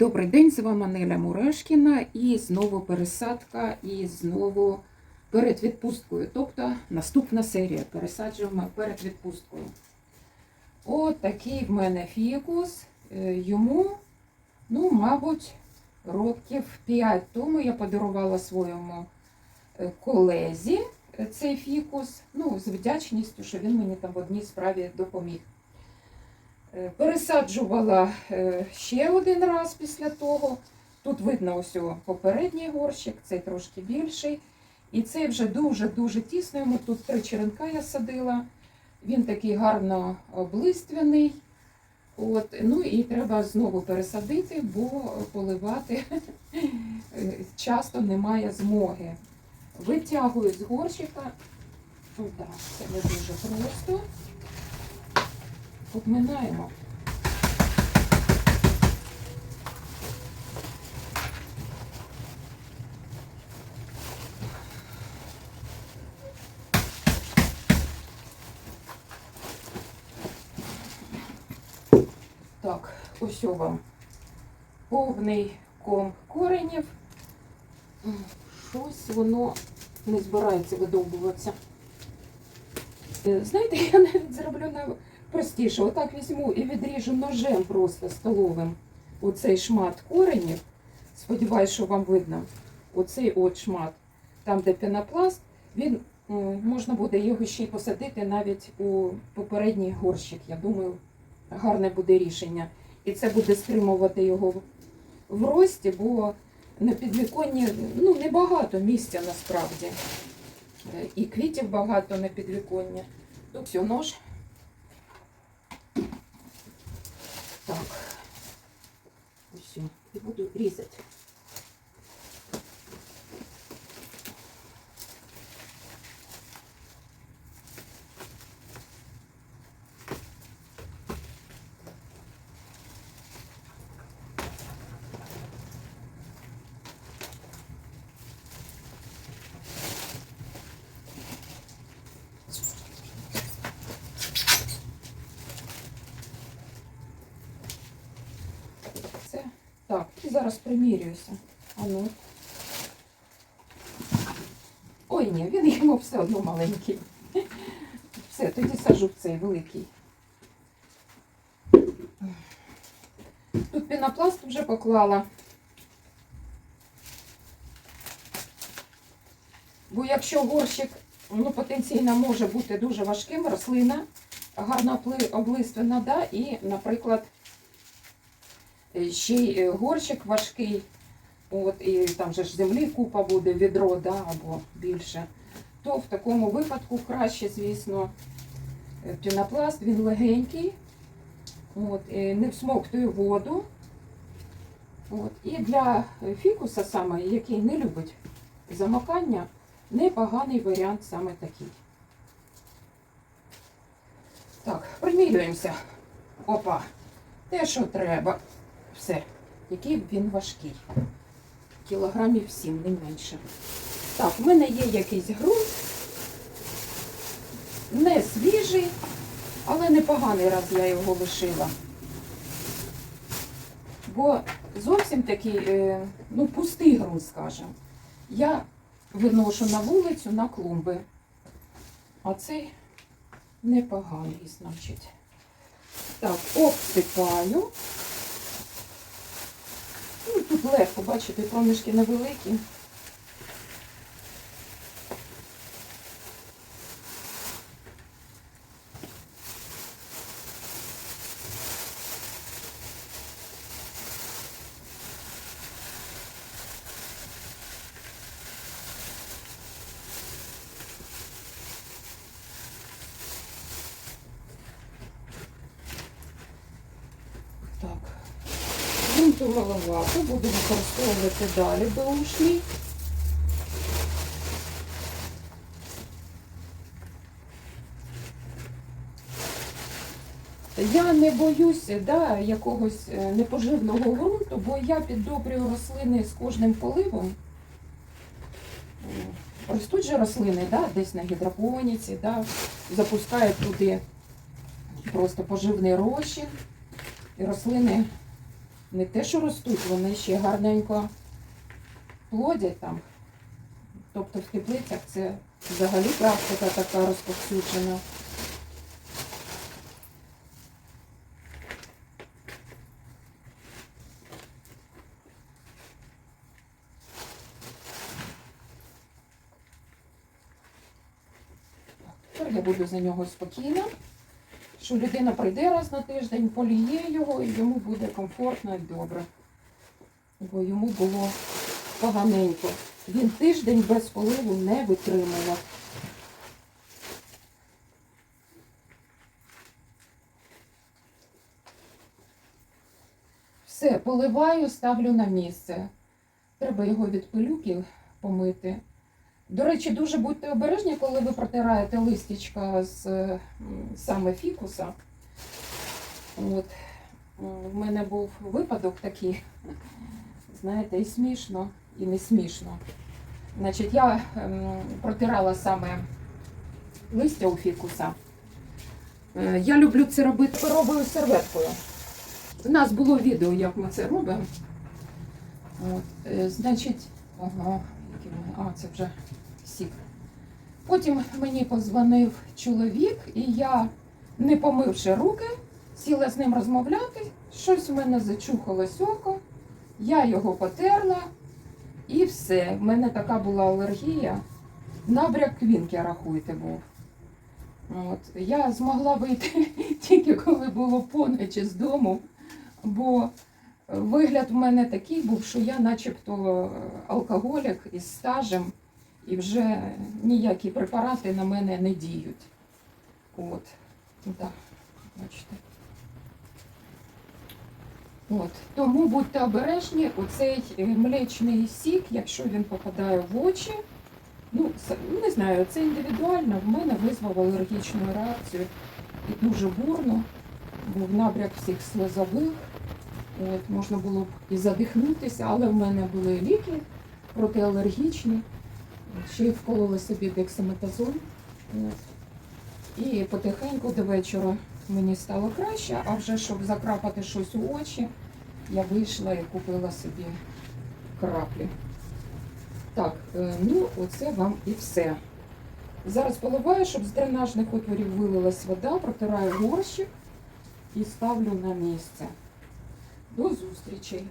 Добрий день, з вами Неля Мурешкіна і знову пересадка, і знову перед відпусткою. Тобто наступна серія. Пересаджуємо перед відпусткою. От такий в мене фікус. Е, Йому, ну, мабуть, років 5 тому я подарувала своєму е, колезі е, цей фікус. Ну, з вдячністю, що він мені там в одній справі допоміг. Е, Пересаджувала е, ще один раз після того. Тут видно ось попередній горщик, цей трошки більший. І цей вже дуже-дуже тісно. Йому тут три черенка я садила. Він такий гарно облиствяний. От, ну і треба знову пересадити, бо поливати часто немає змоги. Витягую з горщика. Так, це не дуже просто. Обминаємо. Так, ось вам повний ком коренів. Щось воно не збирається видовбуватися. Е, Знаєте, я навіть зроблю на простіше. Отак візьму і відріжу ножем просто столовим оцей шмат коренів. Сподіваюсь, що вам видно. Оцей от шмат, там, де пінопласт, він можна буде його ще й посадити навіть у попередній горщик. Я думаю, гарне буде рішення. І це буде стримувати його в- в рості, бо на підвіконні ну, небагато місця насправді. Е, І квітів багато на підвіконні. Тут все, нож. Так. Ось. І буду різати. Це зараз примірююся. А ну. Ой, ні, він йому все одно маленький. Все, тоді сажу в цей великий. Тут пінопласт вже поклала. Бо якщо горщик ну, потенційно може бути дуже важким, рослина гарно облиствена, да, і, наприклад, ще й е, горщик важкий, от, і там же ж землі купа буде, відро, да, або більше, то в такому випадку краще, звісно, е, пінопласт, він легенький, от, і не всмоктує воду. От, і для е, фікуса, саме, який не любить замокання, непоганий варіант саме такий. Так, примірюємося. Опа, те, що треба. Все, який б він важкий. Кілограмів 7, не менше. Так, в мене є якийсь ґрунт. Не свіжий, але непоганий раз я його лишила. Бо зовсім такий, е, ну, пустий ґрунт, скажімо. Я виношу на вулицю, на клумби. А цей непоганий, значить. Так, обсипаю. Легко, бачите, проміжки невеликі. Так. Грунту маловато, буду використовувати далі беушний. Я не боюся да, якогось е, непоживного ґрунту, бо я піддобрюю рослини з кожним поливом. Ростуть же рослини да, десь на гідропоніці, да, запускають туди просто поживний розчин. І рослини не те, що ростуть, вони ще гарненько плодять там. Тобто в теплицях це взагалі практика така розповсюджена. Я буду за нього спокійна, що людина прийде раз на тиждень, поліє його і йому буде комфортно і добре. Бо йому було поганенько. Він тиждень без поливу не витримував. Все, поливаю, ставлю на місце. Треба його від пилюки помити. До речі, дуже будьте обережні, коли ви протираєте листячка з саме фікуса. От. В мене був випадок такий, знаєте, і смішно, і не смішно. Значить, я ем, протирала саме листя у фікуса. Е, Я люблю це робити паперовою серветкою. У нас було відео, як ми це робимо. От, е, значить, ага, в мене- а, це вже сік. Потім мені позвонив чоловік, і я, не помивши руки, сіла з ним розмовляти. Щось в мене зачухалось око, я його потерла і все. В мене така була алергія. Набряк квінки, рахуйте, був. От. Я змогла вийти тільки коли було поночі з дому, бо вигляд в мене такий був, що я начебто алкоголік із стажем, і вже ніякі препарати на мене не діють. От. Да. Бачите. От. Тому будьте обережні, оцей е, млечний сік, якщо він попадає в очі, ну, не знаю, це індивідуально, в мене визвав алергічну реакцію і дуже бурно, був набряк всіх слезових. От, можна було б і задихнутися, але в мене були ліки протиалергічні. Ще вколола собі дексаметазон. І потихеньку до вечора мені стало краще, а вже щоб закрапати щось у очі, я вийшла і купила собі краплі. Так, е, ну оце вам і все. Зараз поливаю, щоб з дренажних отворів вилилась вода, протираю горщик і ставлю на місце. До зустрічі!